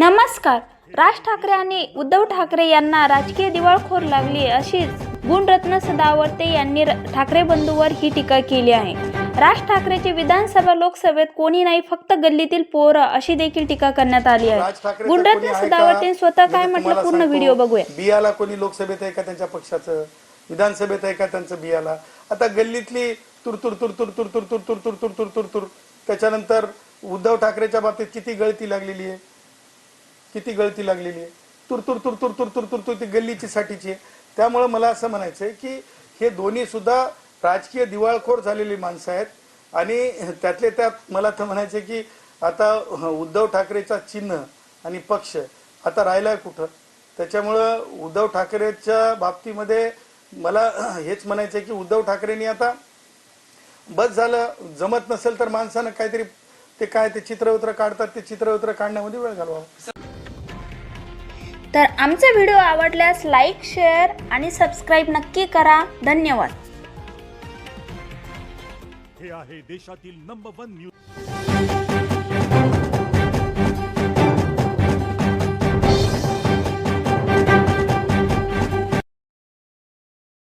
नमस्कार राज ठाकरे आणि उद्धव ठाकरे यांना राजकीय दिवाळखोर लागली अशीच गुणरत्न सदावर्ते यांनी ठाकरे बंधूवर ही टीका केली आहे राज ठाकरेचे विधानसभा लोकसभेत कोणी नाही फक्त गल्लीतील पोर अशी देखील टीका करण्यात आली आहे गुणरत्न सदावर्ते स्वतः काय म्हटलं पूर्ण व्हिडिओ बघूया बियाला कोणी लोकसभेत आहे का त्यांच्या पक्षाचं विधानसभेत आहे का त्यांचं बियाला आता गल्लीतली तुर तुर तुर तुर तुर तुर तुर तुर तुर तुर तुर तुर त्याच्यानंतर उद्धव ठाकरेच्या बाबतीत किती गळती लागलेली आहे किती गळती लागलेली आहे. तुर तुर तुरतुर तुर तुर तुर ती गल्लीची साठीची आहे. त्यामुळं मला असं म्हणायचं आहे की हे दोन्ही सुद्धा राजकीय दिवाळखोर झालेली माणसं आहेत. आणि त्यातले त्यात मला तर म्हणायचं की आता उद्धव ठाकरेचा चिन्ह आणि पक्ष आता राहिला आहे कुठं? त्याच्यामुळं उद्धव ठाकरेच्या बाबतीमध्ये मला हेच म्हणायचं आहे की उद्धव ठाकरेंनी आता बस झालं. जमत नसेल तर माणसानं काहीतरी ते काय ते चित्रवित्र काढतात ते चित्रवित्र काढण्यामध्ये वेळ घालवा तर आमचा व्हिडिओ आवडल्यास लाईक शेअर आणि सबस्क्राईब नक्की करा. धन्यवाद. हे आहे देशातील नंबर वन न्यूज